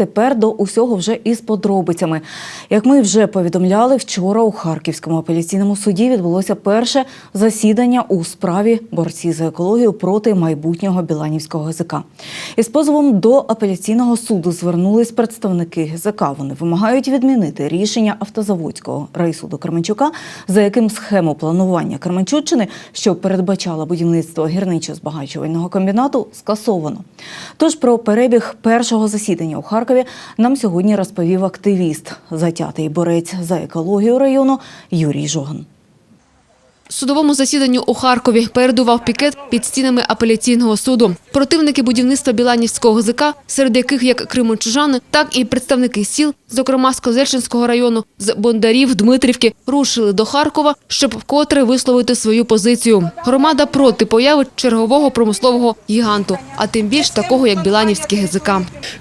тепер до усього вже із подробицями. Як ми вже повідомляли, вчора у Харківському апеляційному суді відбулося перше засідання у справі борці за екологію проти майбутнього Біланівського ГЗК. Із позовом до апеляційного суду звернулись представники ГЗК. Вони вимагають відмінити рішення автозаводського райсуду Кременчука, за яким схему планування Кременчуччини, що передбачала будівництво гірничо-збагачувального комбінату, скасовано. Тож про перебіг першого засідання у Харкові нам сьогодні розповів активіст, затятий борець за екологію району Юрій Жоган. Судовому засіданню у Харкові передував пікет під стінами апеляційного суду. Противники будівництва Біланівського ГЗК, серед яких як кримочужани, так і представники сіл, зокрема з Козельчинського району, з Бондарів, Дмитрівки, рушили до Харкова, щоб вкотре висловити свою позицію. Громада проти появи чергового промислового гіганту, а тим більш такого, як Біланівський ГЗК.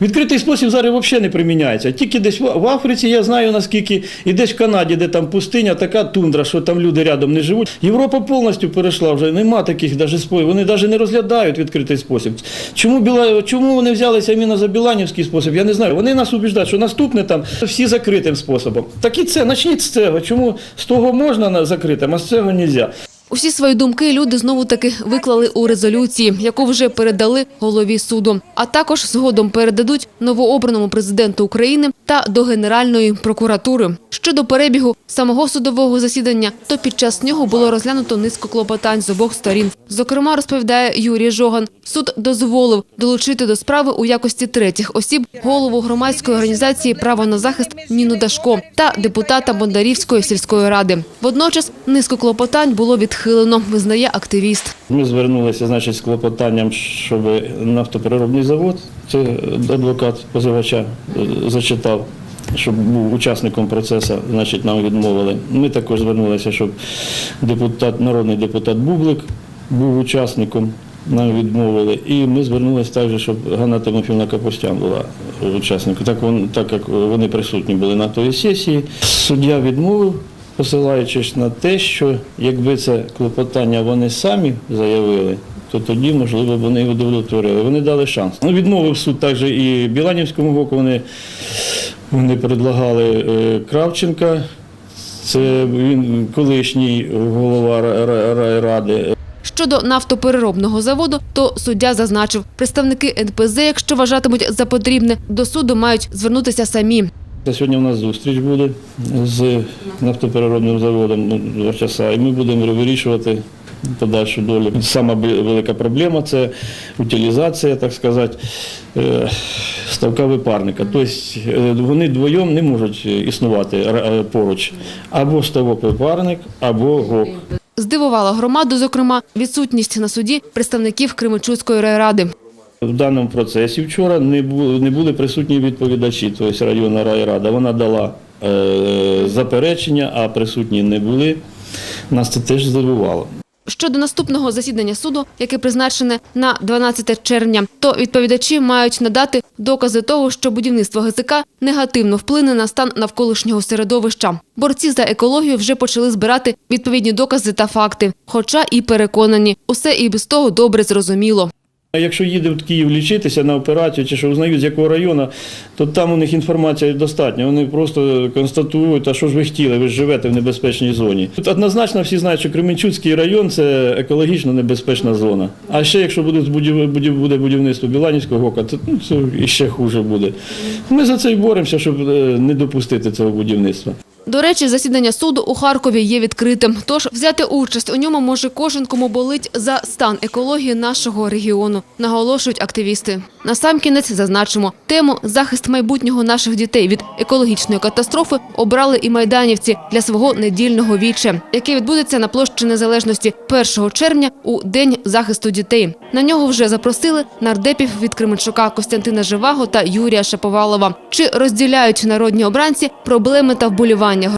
Відкритий спосіб зараз взагалі не приміняється. Тільки десь в Африці я знаю наскільки, і десь в Канаді, де там пустиня, така тундра, що там люди рядом не живуть. Європа повністю перейшла вже. Нема таких даже способів. Вони навіть не розглядають відкритий спосіб. Чому біла чому вони взялися іменно за біланівський спосіб? Я не знаю. Вони нас убіждають, що наступне там всі закритим способом. Так і це почніть з цього. Чому з того можна на закритим, а з цього не можна? Усі свої думки люди знову таки виклали у резолюції, яку вже передали голові суду, а також згодом передадуть новообраному президенту України та до Генеральної прокуратури. Щодо перебігу самого судового засідання, то під час нього було розглянуто низку клопотань з обох сторін. Зокрема, розповідає Юрій Жоган, суд дозволив долучити до справи у якості третіх осіб голову громадської організації Право на захист Ніну Дашко та депутата Бондарівської сільської ради. Водночас низку клопотань було відхилено, визнає активіст. Ми звернулися значить, з клопотанням, щоб нафтопереробний завод, це адвокат позивача е, зачитав, щоб був учасником процесу, значить, нам відмовили. Ми також звернулися, щоб депутат, народний депутат Бублик був учасником. Нам відмовили. І ми звернулися також, щоб Ганна Тимофівна Капустян була учасником. Так, так як вони присутні були на тої сесії, суддя відмовив, посилаючись на те, що якби це клопотання вони самі заявили, то тоді, можливо, вони удовлетворили. Вони дали шанс. Ну, відмовив суд також і Біланівському боку, вони, вони предлагали е, Кравченка, це він колишній голова ра- ра- райради. Щодо нафтопереробного заводу, то суддя зазначив, представники НПЗ, якщо вважатимуть за потрібне, до суду мають звернутися самі. Сьогодні у нас зустріч буде з нафтопереробним заводом ну, часа, і ми будемо вирішувати подальшу долю. Сама велика проблема це утилізація, так сказати, е, ставка випарника. Тобто е, вони вдвоєм не можуть існувати е, поруч. Або ставок випарник, або ГОК. Здивувала громаду, зокрема, відсутність на суді представників Кременчуцької райради. В даному процесі вчора не були, присутні відповідачі, тобто районна райрада. Вона дала е, заперечення, а присутні не були. Нас це теж здивувало. Щодо наступного засідання суду, яке призначене на 12 червня, то відповідачі мають надати докази того, що будівництво ГЗК негативно вплине на стан навколишнього середовища. Борці за екологію вже почали збирати відповідні докази та факти, хоча і переконані, усе і без того добре зрозуміло. Якщо їде в Київ лічитися на операцію чи що узнають з якого району, то там у них інформація достатня. Вони просто констатують, а що ж ви хотіли, ви ж живете в небезпечній зоні. Тут однозначно всі знають, що Кременчуцький район це екологічно небезпечна зона. А ще якщо буде, будів- будів- буде будівництво Біланівського ГОКа, то ну, це іще хуже буде. Ми за це й боремося, щоб е, не допустити цього будівництва. До речі, засідання суду у Харкові є відкритим. Тож взяти участь у ньому може кожен, кому болить за стан екології нашого регіону, наголошують активісти. Насамкінець зазначимо, тему захист майбутнього наших дітей від екологічної катастрофи обрали і майданівці для свого недільного віче, яке відбудеться на площі Незалежності 1 червня у день захисту дітей. На нього вже запросили нардепів від Кременчука Костянтина Живаго та Юрія Шаповалова. Чи розділяють народні обранці проблеми та вболівання